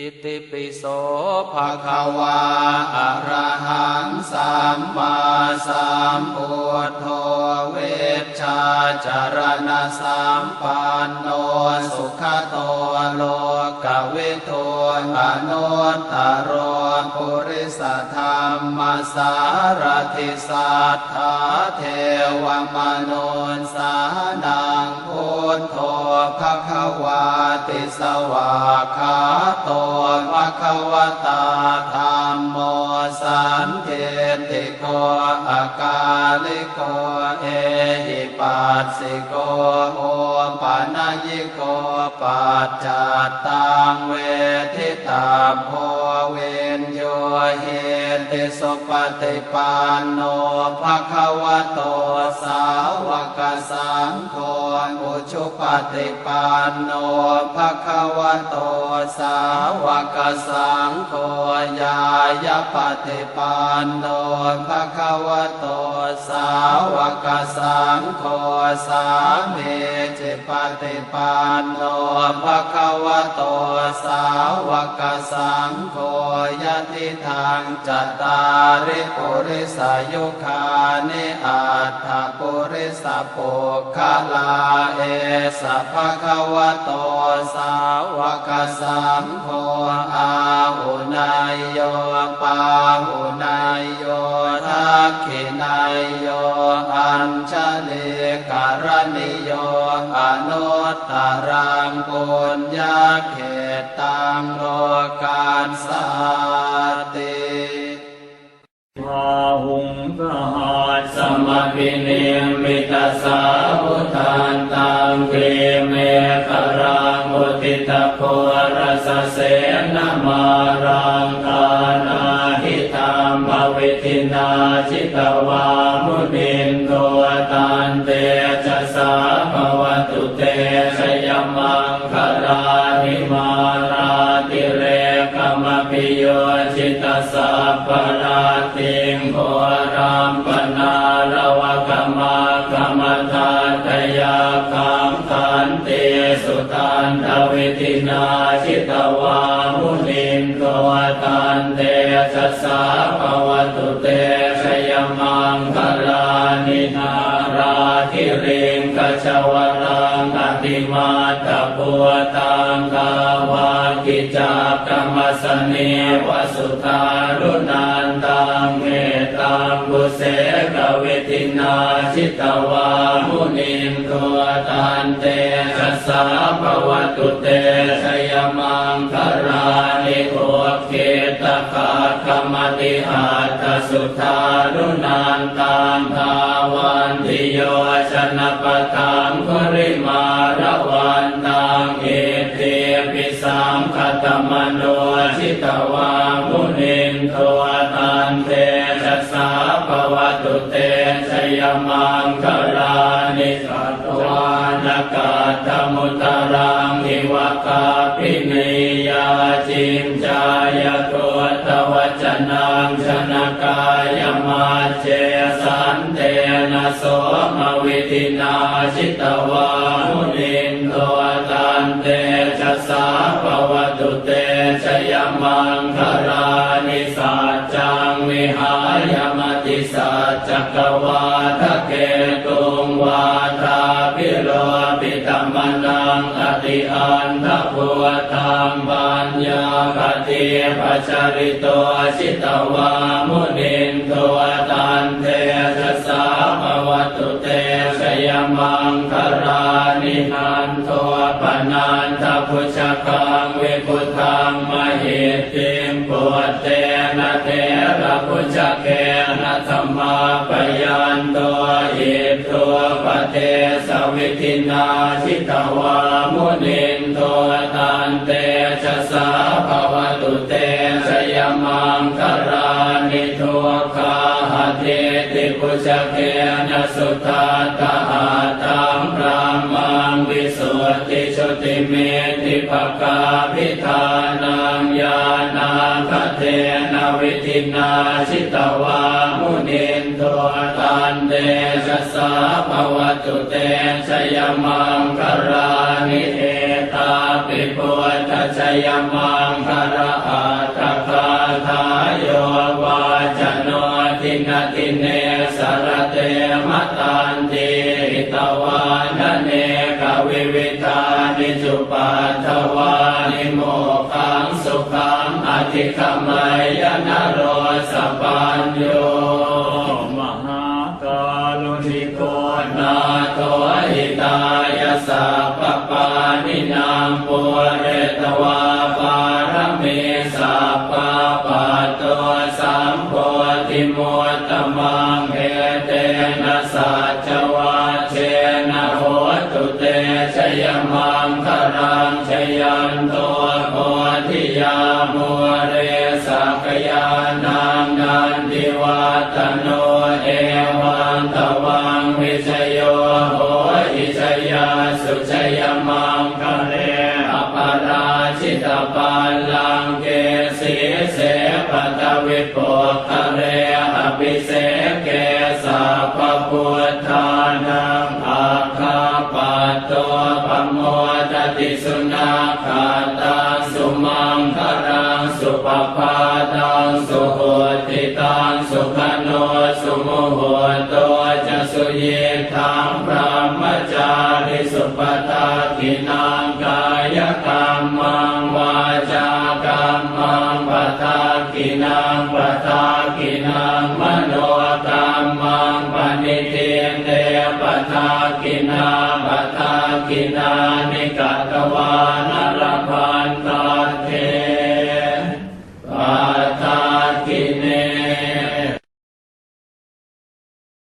อิติปิโสภะคะวาอะระหังสัมมาสัมพุทโธเวชาจารณะสัมปันโนสุขโตโลกเวิทูอนุตตรโรปุริสธรรมสารทิสัทธาเทวมนุนสานัง พุทภะคะวาติสวาคาโตภะคะวตาธรรมโมสันเทติโกอากาลิโกเอหิปัสสิโกโอปานายิโกปัจจัตตังเวทิตาโพเวนโยเห ติสุปฏิปันโนภะคะวะโตสาวกสังโฆอุชุปฏิปันโนภะคะวะโตสาวกสังโฆญายปฏิปันโนภะคะวะโตสาวกสังโฆสามีจิปฏิปันโนภะคะวะโตสาวกสังโฆยะติทางจัตาริปุริสายุคานิอัตถปุริสปุคลาเอสะภะคะวะโตสาวกสังโฆอาหุนายโยปาหุนายโยทักขินายโยอัญชลิการณิโยอนุตตรังปุญญาเขตตังโลกาสา ปิเนมิตาสาวุทานตังเกเมฆรังอุติตะโครสเสนมารังกานาหิตามภวิทินาจิตวามุนินโตตันเตจะสา มากรรมทานตยาคัมขันเตสุตันทวิตินาชิตวามุนินโตตันเตชัสสาภวตุเตชยมังคลานินาราธิเรงกชวรังอติมาตปัวตังกาวากิจากรรมสเนวสุธารุนัน นาชิตวามุนินตัวตันเตชัสสาภวตุเตชยมังคารานิโอเกตกาคมติหัตสุธารุนันตังภาวันติโยชนะปะทังคริมาระวันตังเอเตปิสังคตมโนชิตวามุนินตัน เตชยมังคลานิสัตวานกาตมุตรังอิวกาปินิยาจิมจายตัวตวัจนังชนะกายมาเจสันเตนะโสมวิตินาชิตวามุนินโทตันเตชัสสาภวตุเตชยมังคารานิสัจจังวิหายม ติสัจจกวาทะเกตุงวาทาพิโรปิตมนังอติอันทพุตังปัญญาปฏิปัจริโตชิตวามุนินโทตันเตสสาภวตุเตชยมังคารานิหันโทปนันทพุชกังวิพุทังมหิติมปุตเต เทระพุชเกนะธรรมาปยันโตอิตัวปเตสวิทินาทิตวามุนินโตตันเตชะสาภวตุเตชยมังคารานิทุคา เทติพุชเกนสุตาตหาตังพระมังวิสุทธิชุติเมติภกาพิธานังญาณาคเทนวิทินาชิตวามุนินโทตันเตชะสาภวตุเตชยมังคารานิเอตาปิพุทธชยมังคาราตคา ตวานเนกวิวิธานิจุปัตวานิโมขังสุขังอธิขมัยยนโรสปัญโยมหาการุณิโกนาโตหิตายสัพพปานินามปุเรตวาปารมีสัพพะปัตโตสัมโพธิโมตมังเอเตนะสัจ สักยานางนันติวัตโนเอวังตวังวิชโยโหอิชยาสุชยมังคะเรอปาราชิตปัลลังเกสีเสปตวิปุคะเรอภิเสเกสัพพุทธานังอาคาปัตโตปโมตติสุนาคาตังสุมังคารังสุปปา สุขโนสุโมโหโตจะสุเยทังพระมจาริสุปตากินังกายกรรมังวาจากรรมังปทากินังปทากินังมโนกรรมังปณิเทนเตปทากินาปทากินานิกตวานรพันตา